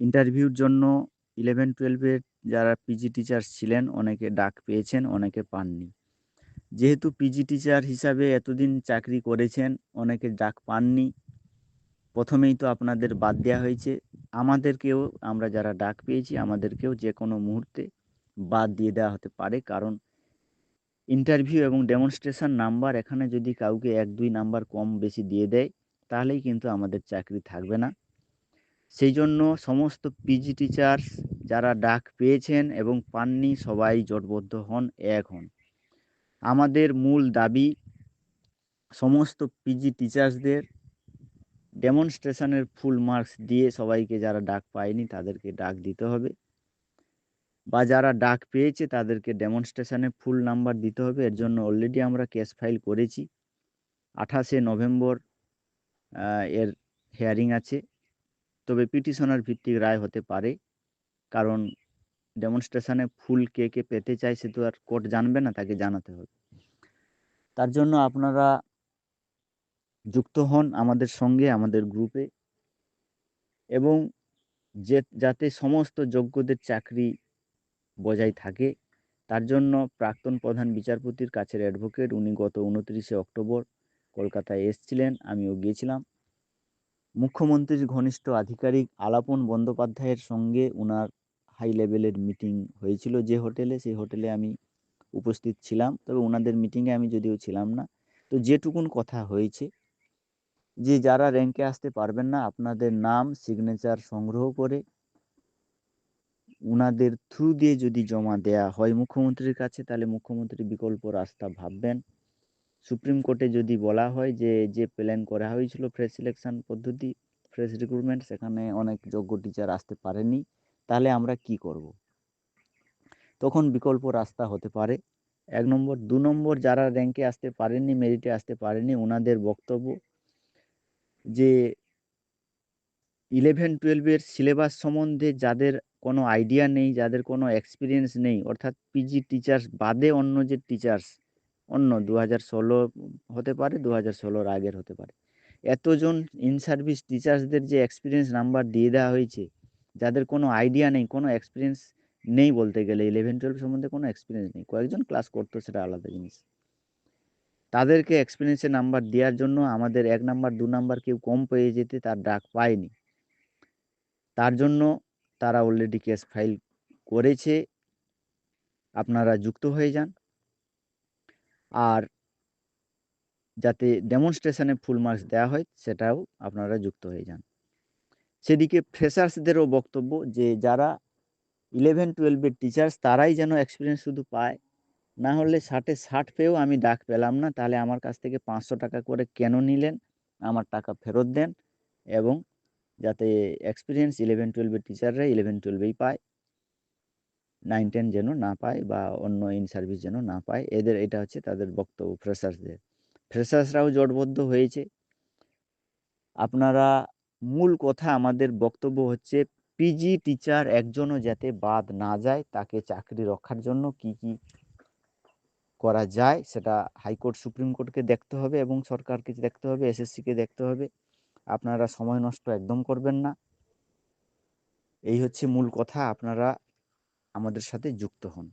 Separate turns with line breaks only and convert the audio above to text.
ইন্টারভিউর জন্য ইলেভেন টুয়েলভের যারা পিজি টিচার ছিলেন, অনেকে ডাক পেয়েছেন, অনেকে পাননি। যেহেতু পিজি টিচার হিসাবে এতদিন চাকরি করেছেন, অনেকে ডাক পাননি। প্রথমেই তো আপনাদের বাদ দেওয়া হয়েছে। আমাদেরকেও আমরা যারা ডাক পেয়েছি, আমাদেরকেও যে কোনো মুহূর্তে বাদ দিয়ে দেওয়া হতে পারে। কারণ ইন্টারভিউ এবং ডেমনস্ট্রেশন নাম্বার এখানে যদি কাউকে এক, দুই নাম্বার কম বেশি দিয়ে দেয়, তাহলেই কিন্তু আমাদের চাকরি থাকবে না। সেই জন্য সমস্ত পিজি টিচার্স যারা ডাক পেয়েছেন এবং পাননি সবাই জোটবদ্ধ হন, এক হন। আমাদের মূল দাবি সমস্ত পিজি টিচার্সদের ডেমনস্ট্রেশনের ফুল মার্কস দিয়ে সবাইকে যারা ডাক পায়নি তাদেরকে ডাক দিতে হবে। বা যারা ডাক পেয়েছে তাদেরকে ডেমনস্ট্রেশনে ফুল নাম্বার দিতে হবে। এর জন্য অলরেডি আমরা কেস ফাইল করেছি। আঠাশে নভেম্বর এর হেয়ারিং আছে। তবে পিটিশনার ভিত্তিক রায় হতে পারে। কারণ ডেমনস্ট্রেশনে ফুল কে কে পেতে চায় সে তো আর কোর্ট জানবে না, তাকে জানাতে হবে। তার জন্য আপনারা যুক্ত হন আমাদের সঙ্গে, আমাদের গ্রুপে এবং যে, যাতে সমস্ত যোগ্যদের চাকরি বজায় থাকে, তার জন্য প্রাক্তন প্রধান বিচারপতির কাছের অ্যাডভোকেট উনি গত উনত্রিশে অক্টোবর কলকাতায় এসছিলেন, আমিও গিয়েছিলাম। মুখ্যমন্ত্রীর ঘনিষ্ঠ আধিকারিক আলাপন বন্দ্যোপাধ্যায়ের সঙ্গে ওনার হাই লেভেলের মিটিং হয়েছিল। যে হোটেলে, সেই হোটেলে আমি উপস্থিত ছিলাম। তবে ওনাদের মিটিংয়ে আমি যদিও ছিলাম না। তো যেটুকুন কথা হয়েছে, যে যারা র্যাঙ্কে আসতে পারবেন না, আপনাদের নাম সিগনেচার সংগ্রহ করে উনাদের থ্রু দিয়ে যদি জমা দেয়া হয় মুখ্যমন্ত্রীর কাছে, তাহলে মুখ্যমন্ত্রী বিকল্প রাস্তা ভাববেন। সুপ্রিম কোর্টে যদি বলা হয় যে যে প্ল্যান করা হয়েছিল ফ্রেশ সিলেকশন পদ্ধতি ফ্রেশ রিক্রুটমেন্ট সেখানে অনেক যোগ্য টিচার আসতে পারেনি, তাহলে আমরা কি করব। তখন বিকল্প রাস্তা হতে পারে এক নম্বর দু নম্বর, যারা র্যাঙ্কে আসতে পারেননি মেরিটে আসতে পারেনি ওনাদের বক্তব্য যে ইলেভেন টুয়েলভের সিলেবাস সম্বন্ধে যাদের কোনো আইডিয়া নেই, যাদের কোনো এক্সপিরিয়েন্স নেই, অর্থাৎ পিজি টিচার্স বাদে অন্য যে টিচার্স অন্য দু হাজার ষোলো হতে পারে দু হাজার ষোলোর আগের হতে পারে। এতজন ইন সার্ভিস টিচার্সদের যে এক্সপিরিয়েন্স নাম্বার দিয়ে দেওয়া হয়েছে, যাদের কোনো আইডিয়া নেই, কোনো এক্সপিরিয়েন্স নেই বলতে গেলে ইলেভেন টুয়েলভ সম্বন্ধে কোনো এক্সপিরিয়েন্স নেই, কয়েকজন ক্লাস করতো সেটা আলাদা জিনিস। তাদেরকে এক্সপিরিয়েন্সের নাম্বার দেওয়ার জন্য আমাদের এক নাম্বার দু নাম্বার কেউ কম পেয়ে যেতে তার ডাক পায়নি। তার জন্য তারা অলরেডি কেস ফাইল করেছে। আপনারা যুক্ত হয়ে যান। আর যাতে ডেমনস্ট্রেশনে ফুল মার্কস দেওয়া হয়, সেটাও আপনারা যুক্ত হয়ে যান। সেদিকে ফ্রেশার্সদেরও বক্তব্য যে, যারা ইলেভেন টুয়েলভের টিচার্স তারাই যেন এক্সপিরিয়েন্স শুধু পায়। না হলে ষাটে ষাট পেয়েও আমি ডাক পেলাম না, তাহলে আমার কাছ থেকে পাঁচশো টাকা করে কেন নিলেন? আমার টাকা ফেরত দেন এবং যাতে এক্সপিরিয়েন্স ইলেভেন টুয়েলভের টিচাররা ইলেভেন টুয়েলভেই পায়। নাইন টেন যেন না পায় বা অন্য ইন সার্ভিস যেন না পায়, এদের এটা হচ্ছে তাদের বক্তব্য ফ্রেশার্সদের ফ্রেশার্সরাও জোটবদ্ধ হয়েছে। আপনারা মূল কথা আমাদের বক্তব্য হচ্ছে পিজি টিচার একজনও যাতে বাদ না যায়, তাকে চাকরি রক্ষার জন্য কি কি করা যায়, সেটা হাইকোর্ট, সুপ্রিম কোর্টকে দেখতে হবে এবং সরকারকে দেখতে হবে এসএসসিকে দেখতে হবে। আপনারা সময় নষ্ট একদম করবেন না। এই হচ্ছে মূল কথা, আপনারা আমাদের সাথে যুক্ত হন।